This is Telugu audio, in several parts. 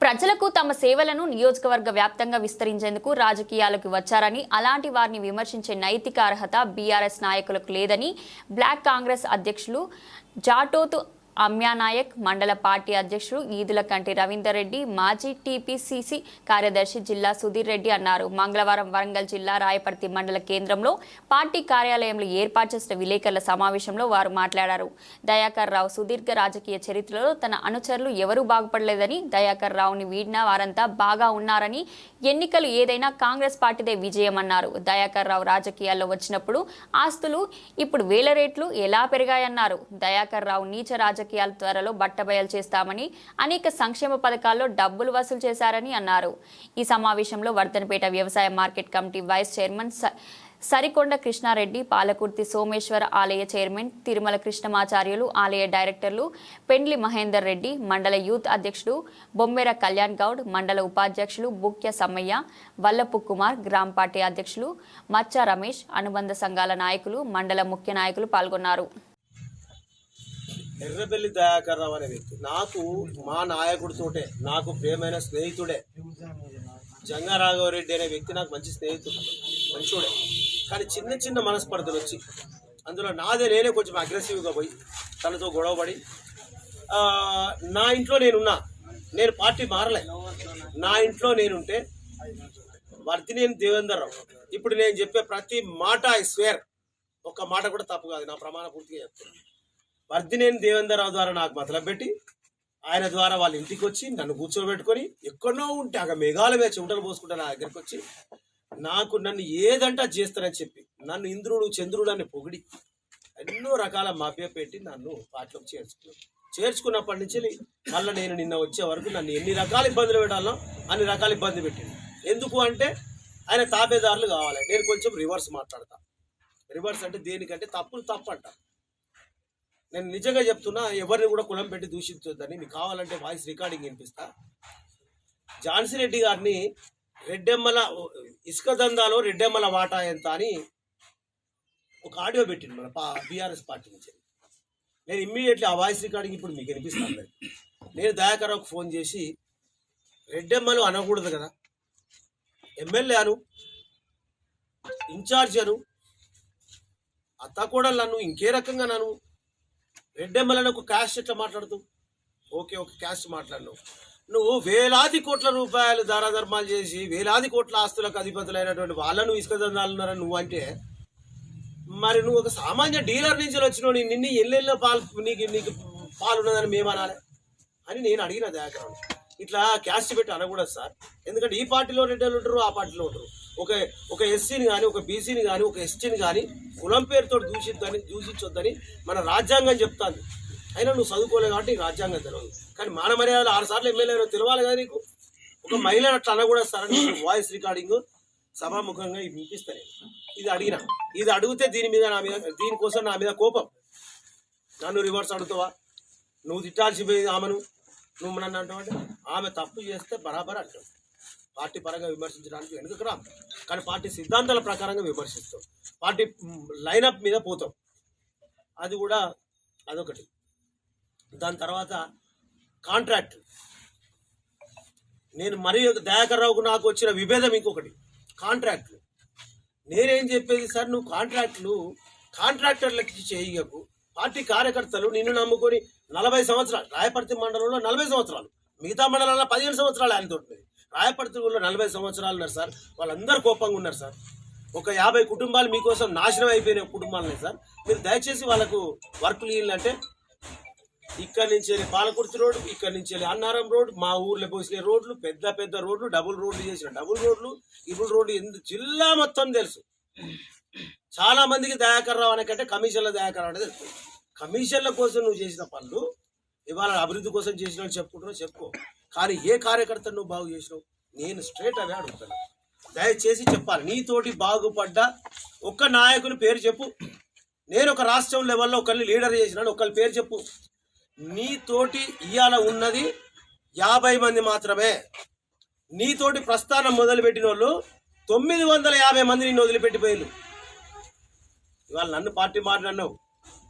ప్రజలకు తమ సేవలను నియోజకవర్గ వ్యాప్తంగా విస్తరించేందుకు రాజకీయాలకు వచ్చారని అలాంటి వారిని విమర్శించే నైతిక అర్హత బీఆర్ఎస్ నాయకులకు లేదని బ్లాక్ కాంగ్రెస్ అధ్యక్షులు జాటోతు అమ్యానాయక్ మండల పార్టీ అధ్యక్షుడు ఈదుల కంటి రవీందర్ రెడ్డి మాజీ టీపీసీసీ కార్యదర్శి జిల్లా సుధీర్ రెడ్డి అన్నారు. మంగళవారం వరంగల్ జిల్లా రాయపర్తి మండల కేంద్రంలో పార్టీ కార్యాలయంలో ఏర్పాటు చేసిన విలేకరుల సమావేశంలో వారు మాట్లాడారు. దయాకర్ రావు సుదీర్ఘ రాజకీయ చరిత్రలో తన అనుచరులు ఎవరూ బాగుపడలేదని దయాకర్ రావుని వీడిన వారంతా బాగా ఉన్నారని ఎన్నికలు ఏదైనా కాంగ్రెస్ పార్టీదే విజయమన్నారు. దయాకర్ రావు రాజకీయాల్లో వచ్చినప్పుడు ఆస్తులు ఇప్పుడు వేల రేట్లు ఎలా పెరిగాయన్నారు. దయాకర్ రావు నీచ రాజకీయ రాజకీయాలు త్వరలో బట్టబయలు చేస్తామని అనేక సంక్షేమ పథకాల్లో డబ్బులు వసూలు చేశారని అన్నారు. ఈ సమావేశంలో వర్ధనపేట వ్యవసాయ మార్కెట్ కమిటీ వైస్ చైర్మన్ స- సరికొండ కృష్ణారెడ్డి పాలకుర్తి సోమేశ్వర ఆలయ చైర్మన్ తిరుమల కృష్ణమాచార్యులు ఆలయ డైరెక్టర్లు పెండ్లి మహేందర్ రెడ్డి మండల యూత్ అధ్యక్షుడు బొమ్మెర కళ్యాణ్ గౌడ్ మండల ఉపాధ్యక్షులు బుక్య సమ్మయ్య వల్లపు కుమార్ గ్రామ పార్టీ అధ్యక్షులు మచ్చ రమేష్ అనుబంధ సంఘాల నాయకులు మండల ముఖ్య నాయకులు పాల్గొన్నారు. ఎర్రబెల్లి దయాకర్ రావు అనే వ్యక్తి. నాకు మా నాయకుడితోటే నాకు ప్రియమైన స్నేహితుడే. జంగారాఘవరెడ్డి అనే వ్యక్తి నాకు మంచి స్నేహితుడు. మంచోడే. కానీ చిన్న చిన్న మనస్పర్ధలు వచ్చి అందులో నాదే నేనే కొంచెం అగ్రెసివ్గా పోయి తనతో గొడవపడి నా ఇంట్లో నేనున్నా నేను పార్టీ మారలే. నా ఇంట్లో నేనుంటే వర్ధినేని దేవేందర్ రావు ఇప్పుడు నేను చెప్పే ప్రతి మాట ఐ స్వేర్ ఒక్క మాట కూడా తప్పు కాదు. నా ప్రమాణ పూర్తిగా చెప్తున్నాను వర్ధినేని దేవేంద్రరావు ద్వారా నాకు మతలబ్ పెట్టి ఆయన ద్వారా వాళ్ళ ఇంటికి వచ్చి నన్ను కూర్చోబెట్టుకొని ఎక్కడో ఉంటే ఆ మేఘాల మీద చెమటలు పోసుకుంటా నా దగ్గరికి వచ్చి నాకు నన్ను ఏదంటే చేస్తానని చెప్పి నన్ను ఇంద్రుడు చంద్రుడు అని పొగిడి ఎన్నో రకాల మభ్య పెట్టి నన్ను పాటలోకి చేర్చుకున్నాను చేర్చుకున్నప్పటి నుంచి మళ్ళీ నేను నిన్న వచ్చే వరకు నన్ను ఎన్ని రకాల ఇబ్బందులు పెట్టాలో అన్ని రకాల ఇబ్బంది పెట్టింది ఎందుకు అంటే ఆయన తాబేదారులు కావాలి. నేను కొంచెం రివర్స్ మాట్లాడతా. రివర్స్ అంటే దేనికంటే తప్పులు తప్పు అంట నేను నిజంగా చెప్తున్నా ఎవరిని కూడా కులం పెట్టి దూషించొద్దని. మీకు కావాలంటే వాయిస్ రికార్డింగ్ వినిపిస్తా. ఝాన్సీ రెడ్డి గారిని రెడ్డెమ్మల ఇసుక దందాలో రెడ్డెమ్మల వాటా ఎంత అని ఒక ఆడియో పెట్టింది మన పా బీఆర్ఎస్ పార్టీ నుంచి. నేను ఇమ్మీడియట్లీ ఆ వాయిస్ రికార్డింగ్ ఇప్పుడు మీకు వినిపిస్తాను నేను దయాకరావుకు ఫోన్ చేసి రెడ్డెమ్మలు అనకూడదు కదా. ఎమ్మెల్యే అను ఇన్ఛార్జ్ అను అత్త కూడా నన్ను ఇంకే రకంగా నన్ను రెడ్డెమ్మలను ఒక క్యాష్ ఎట్లా మాట్లాడుతూ? ఓకే ఒక క్యాష్ మాట్లాడినావు నువ్వు వేలాది కోట్ల రూపాయలు దారాధర్మాలు చేసి వేలాది కోట్ల ఆస్తులకు అధిపతులైనటువంటి వాళ్ళను ఇసుక దందాలున్నారని నువ్వు అంటే? మరి నువ్వు ఒక సామాన్య డీలర్ నుంచి వచ్చిన నిన్న నిన్ను పాలు నీకు నీకు పాలు ఉన్నదని మేము అనాలి అని నేను అడిగిన దయాకరణ ఇట్లా క్యాస్ట్ పెట్టి అనకూడదు సార్. ఎందుకంటే ఈ పార్టీలో రెడ్డలు ఉంటారు ఆ పార్టీలో ఉంటారు. ఒక ఒక ఎస్సీని కానీ ఒక బీసీని కానీ ఒక ఎస్టీని కానీ కులం పేరుతో దూషిద్దని దూషించొద్దని మన రాజ్యాంగం చెప్తాను అయినా నువ్వు చదువుకోలేదు కాబట్టి రాజ్యాంగం తెలియదు కానీ మాన మర్యాదలు ఆరు సార్లు ఎమ్మెల్యే తెలవాలి కదా నీకు? ఒక మహిళ అట్లా అనకూడదు సరే అని వాయిస్ రికార్డింగ్ సభాముఖంగా ఇది వినిపిస్తాను ఇది అడిగిన. ఇది అడిగితే దీని మీద నా మీద దీనికోసం నా మీద కోపం. నన్ను రివర్స్ అడుగుతావా? నువ్వు తిట్టాల్సి పోయింది ఆమెను. నువ్వు నన్ను అంటావు అంటే ఆమె తప్పు చేస్తే బరాబర్ అంటావు పార్టీ పరంగా విమర్శించడానికి వెనుకకు రా కానీ పార్టీ సిద్ధాంతాల ప్రకారంగా విమర్శిస్తాం. పార్టీ లైనప్ మీద పోతాం. అది కూడా అదొకటి. దాని తర్వాత కాంట్రాక్ట్ నేను మరీ దయాకర్ రావుకు నాకు వచ్చిన విభేదం ఇంకొకటి. కాంట్రాక్ట్లు నేనేం చెప్పేది సార్? నువ్వు కాంట్రాక్ట్లు కాంట్రాక్టర్లకి చేయకు. పార్టీ కార్యకర్తలు నిన్ను నమ్ముకొని నలభై సంవత్సరాలు రాయపర్తి మండలంలో నలభై సంవత్సరాలు మిగతా మండలంలో పదిహేను సంవత్సరాలు ఆయన తోటి రాయపర్తిలో నలభై సంవత్సరాలు ఉన్నారు సార్. వాళ్ళందరూ కోపంగా ఉన్నారు సార్. ఒక యాభై కుటుంబాలు మీకోసం నాశనం అయిపోయిన కుటుంబాలనే సార్. మీరు దయచేసి వాళ్ళకు వర్కులు ఇవ్వాలంటే ఇక్కడ నుంచి వెళ్ళి పాలకుర్తి రోడ్ ఇక్కడ నుంచి వెళ్ళి అన్నారం రోడ్ మా ఊర్లో పోసిన రోడ్లు పెద్ద పెద్ద రోడ్లు డబుల్ రోడ్లు చేసిన డబుల్ రోడ్లు ఇప్పుడు రోడ్లు ఎందుకు జిల్లా మొత్తం తెలుసు. చాలా మందికి దయాకర్ రావు కమిషన్ల దయాకర్ రావు అనేది తెలుసు. కమిషన్ల కోసం నువ్వు చేసిన పనులు ఇవాళ అభివృద్ధి కోసం చేసిన చెప్పుకుంటున్నావు చెప్పుకో. కానీ ఏ కార్యకర్తను నువ్వు బాగు చేసినావు? నేను స్ట్రేట్ అవే అడుగుతాను దయచేసి చెప్పాలి నీతోటి బాగుపడ్డ ఒక్క నాయకుని పేరు చెప్పు. నేను ఒక రాష్ట్రం లెవెల్లో ఒకరిని లీడర్ చేసినాను ఒకరి పేరు చెప్పు. నీతోటి ఇవాళ ఉన్నది యాభై మంది మాత్రమే. నీతోటి ప్రస్థానం మొదలుపెట్టిన వాళ్ళు తొమ్మిది వందల యాభై మంది నిన్ను వదిలిపెట్టిపోయారు ఇవాళ నన్ను పార్టీ మారినన్నావు.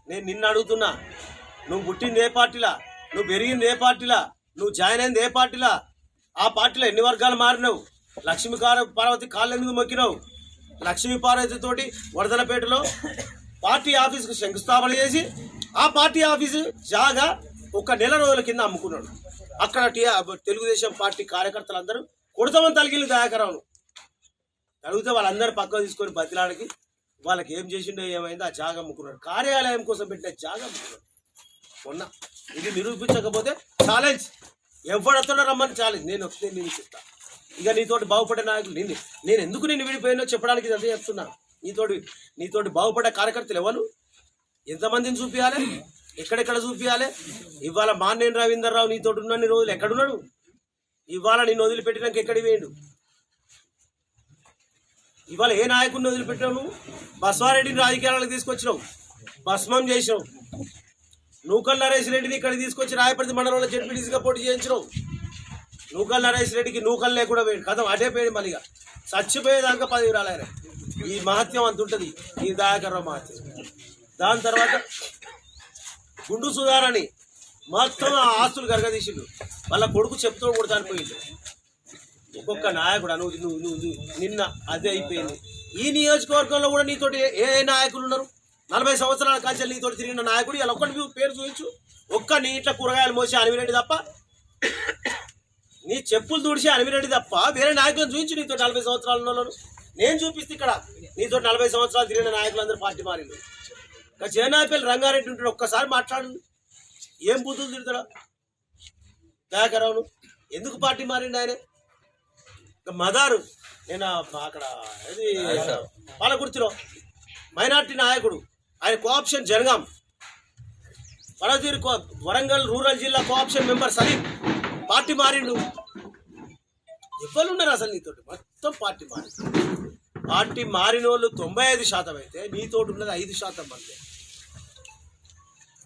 నేను నిన్ను అడుగుతున్నా నువ్వు పుట్టింది ఏ పార్టీలా? నువ్వు పెరిగింది ఏ పార్టీలా? నువ్వు జాయిన్ అయింది ఏ పార్టీలా? ఆ పార్టీలో ఎన్ని వర్గాలు మారినావు? లక్ష్మీ పార్వతి కాళ్ళు ఎందుకు మొక్కినావు? లక్ష్మీ పార్వతితోటి వరదలపేటలో పార్టీ ఆఫీస్కి శంకుస్థాపన చేసి ఆ పార్టీ ఆఫీసు జాగా ఒక నెల రోజుల కింద అమ్ముకున్నాడు. అక్కడ తెలుగుదేశం పార్టీ కార్యకర్తలందరూ కొడతామని తలిగిల్లు దయాకరావును అడిగితే వాళ్ళందరూ పక్కకు తీసుకొని బతిలాడికి వాళ్ళకి ఏం చేసిండో ఏమైందో ఆ జాగా అమ్ముకున్నాడు. కార్యాలయం కోసం పెట్టిన జాగా అమ్ముకున్నాడు. మొన్న ఇది నిరూపించకపోతే ఛాలెంజ్ ఎవడొస్తాడో రమ్మని ఛాలెంజ్ నేను వస్తే నేను చెప్తా. ఇక నీతోటి బాగుపడే నాయకులు నేను నేను ఎందుకు నేను విడిపోయానో చెప్పడానికి ఇది అదే చెప్తున్నా. నీతోటి నీతోటి బాగుపడే కార్యకర్తలు ఎవరు? ఎంతమందిని చూపించాలి ఎక్కడెక్కడ చూపించాలి ఇవాళ మాన్నేని రవీందర్ రావు నీతోటి ఉన్న రోజులు ఎక్కడున్నాడు? ఇవాళ నిన్ను వదిలిపెట్టినాక ఎక్కడికి వేయండు ఇవాళ ఏ నాయకుడిని వదిలిపెట్టావు నువ్వు? బస్వారెడ్డిని రాజకీయాలకు తీసుకొచ్చినావు. భస్మం చేసినావు. నూకల్ నరేష్ రెడ్డిని ఇక్కడ తీసుకొచ్చి రాయపర్తి మండలంలో జడ్పీటీసీగా పోటీ చేయించినావు నూకల్ నరేష్ రెడ్డికి నూకల్ లేకుండా పోయాడు. కథం అటే పోయాడు మళ్ళీ చచ్చిపోయేదాకా పది రాలేరు ఈ మహత్యం అంత ఉంటుంది. ఈ దయాకర్రావు మహత్యం. దాని తర్వాత గుండు సుధారని మొత్తం ఆ ఆస్తులు గరగదీసిండు. వాళ్ళ కొడుకు చెప్తూ కూడా చనిపోయిండు. ఒక్కొక్క నాయకుడు నువ్వు నువ్వు నువ్వు నిన్న అదే అయిపోయింది. ఈ నియోజకవర్గంలో కూడా నీతోటి ఏ నాయకులు ఉన్నారు? నలభై సంవత్సరాల కాంచెలు నీతోటి తిరిగిన నాయకుడు ఇలా ఒక్కటి నువ్వు పేరు చూపించు. ఒక్క నీ ఇట్లా కూరగాయలు మోసి అనివిరెడ్డి తప్ప నీ చెప్పులు తుడిచి అనివిరెడ్డి తప్ప వేరే నాయకులను చూపించు నీతో నలభై సంవత్సరాల ఉన్నోళ్ళను. నేను చూపిస్తే ఇక్కడ నీతో నలభై సంవత్సరాలు తిరిగిన నాయకులందరూ పార్టీ మారింది ఇంకా చిన్నపల్లి రంగారెడ్డి ఉంటాడు ఒక్కసారి మాట్లాడు ఏం బుద్ధులు తిడతాడా? దయాకరావును ఎందుకు పార్టీ మారిండు ఆయన? ఇంకా మదారు నేను అక్కడ ఇది పాలకుర్తిలో మైనార్టీ నాయకుడు. ఆయన కోఆప్షన్ జనగాం వడతీరు కో వరంగల్ రూరల్ జిల్లా కోఆప్షన్ మెంబర్ సలీం పార్టీ మారిండు. ఎవరు ఉన్నారు అసలు నీతో మొత్తం పార్టీ మారి పార్టీ మారిన వాళ్ళు తొంభై ఐదు శాతం అయితే నీతోటి ఉన్నది ఐదు శాతం మంది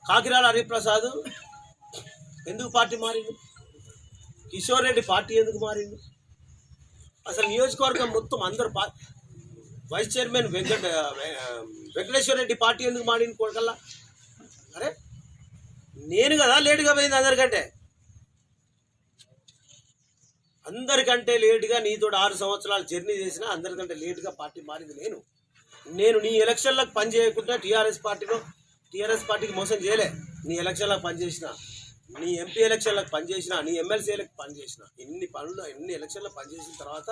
కాకిరాల హరిప్రసాద్ ఎందుకు పార్టీ మారిండు? కిషోర్ రెడ్డి పార్టీ ఎందుకు మారిండు? అసలు నియోజకవర్గం మొత్తం అందరు party vice chairman Venkata Venkateswara Reddy party ఎందుకు మాడింది కొడకల్లా? అరే నేను కదా లేటుగా పోయింది అందరికంటే. అందరికంటే లేటుగా నీతో ఆరు సంవత్సరాలు జర్నీ చేసినా అందరికంటే లేటుగా పార్టీ మారింది నేను. నేను నీ ఎలక్షన్లకు పని చేయకుండా టీఆర్ఎస్ పార్టీలో టీఆర్ఎస్ పార్టీకి మోసం చేయలే. నీ ఎలక్షన్లకు పనిచేసిన నీ ఎంపీ ఎలక్షన్లకు పనిచేసిన నీ ఎమ్మెల్సీలకు పనిచేసిన ఎన్ని పనులు ఎన్ని ఎలక్షన్లకు పనిచేసిన తర్వాత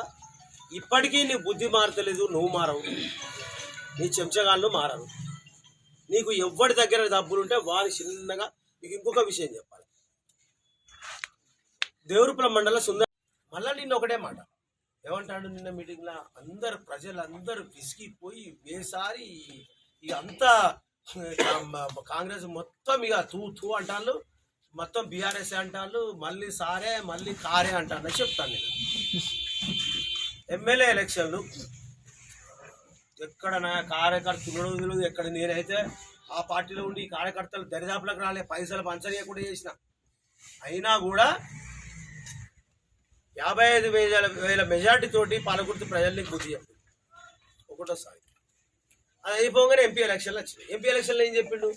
ఇప్పటికీ నీ బుద్ధి మారతలేదు నువ్వు మారవు. నీ చెంచగాళ్ళు మారరు. నీకు ఎవరి దగ్గర డబ్బులుంటే వారి చిన్నగా నీకు ఇంకొక విషయం చెప్పాలి. దేవరుపుల మండల సుందర మళ్ళా నిన్న ఒకటే మాట. ఏమంటాడు నిన్న మీటింగ్లో అందరు ప్రజలందరూ విసిగిపోయి వేసారి ఇక అంతా కాంగ్రెస్ మొత్తం ఇక తూ తూ అంటాళ్ళు. మొత్తం బీఆర్ఎస్ అంటాళ్ళు. మళ్ళీ సారే మళ్ళీ కారే అంటాను చెప్తాను నేను. ఎమ్మెల్యే ఎలక్షన్లు. ఎక్కడ నా కార్యకర్తలు తెలియదు. ఎక్కడ నేనైతే ఆ పార్టీలో ఉండి కార్యకర్తలు దరిదాపులకు రాలే పైసలు పంచనీయకుండా చేసిన. అయినా కూడా యాభై ఐదు వేల వేల మెజార్టీ తోటి పాలకుర్తి ప్రజల్ని బుద్ధి చెప్పి ఒకటోసారి. అది అయిపోగానే ఎంపీ ఎలక్షన్లు వచ్చినాయి. ఎంపీ ఎలక్షన్లో ఏం చెప్పిండు?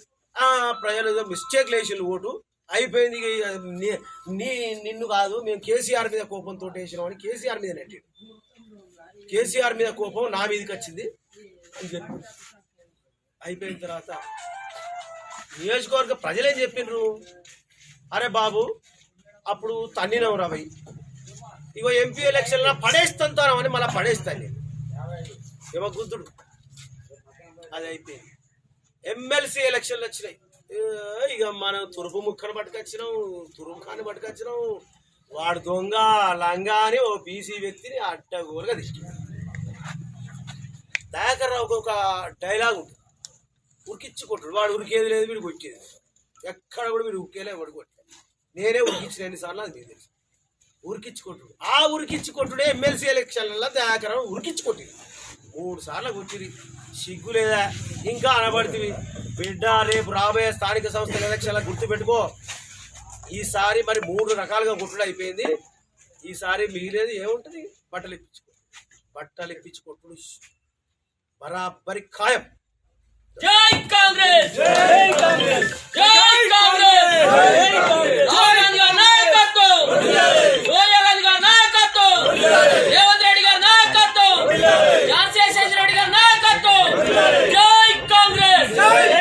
ప్రజలు ఏదో మిస్టేక్ లేచిండు ఓటు. అయిపోయింది నీ నిన్ను కాదు మేము కేసీఆర్ మీద కోపంతో వేసినాం అని కేసీఆర్ మీద నెట్టిండు. కేసీఆర్ మీద కోపం నా మీదకి వచ్చింది అని చెప్పి. అయిపోయిన తర్వాత నియోజకవర్గ ప్రజలేం చెప్పిండ్రు అరే బాబు అప్పుడు తన్నినవు రవి. ఇగో ఎంపీ ఎలక్షన్లో పడేస్తాను అని మళ్ళీ పడేస్తాను నేను. ఏమో గుర్తుడు. అది అయిపోయింది. ఎమ్మెల్సీ ఎలక్షన్లు వచ్చినాయి. ఇక మనం తురుపు ముక్కను పట్టుకొచ్చినాం తురుముఖాన్ని పట్టుకొచ్చినాం వాడు దొంగ లంగా అని ఓ బీసీ వ్యక్తిని అడ్డగోలుగా దిష్టి దయాకర్ రావుకి ఒక డైలాగ్ ఉంటుంది. ఉరికిచ్చి వాడు ఉరికేది లేదు వీడు కొట్టేది ఎక్కడ కూడా వీడు ఉరికేలే వాడు కొట్టాడు నేనే ఉరికిచ్చిన ఎన్నిసార్లు అది మీకు తెలుసు. ఉరికిచ్చి కొట్టుడు ఆ ఉరికిచ్చి కొట్టుడే ఎమ్మెల్సీ ఎలక్షన్లలో దయాకరం ఉరికిచ్చి కొట్టింది మూడు సార్లు కొట్టింది. సిగ్గు లేదా? ఇంకా అనబడుతుంది. బిడ్డ రేపు రాబోయే స్థానిక సంస్థల ఎలక్షన్ల గుర్తుపెట్టుకో. ఈసారి మరి మూడు రకాలుగా కొట్టుడు అయిపోయింది. ఈసారి మిగిలేదు ఏముంటుంది? బట్టలు ఇప్పించుకో బట్టలు ఇప్పించి కొట్టుడు. బరాబరి ఖాయం. జై కాంగ్రెస్! జై కాంగ్రెస్! జై కాంగ్రెస్! నాయకత్వం జై కాంగ్రెస్!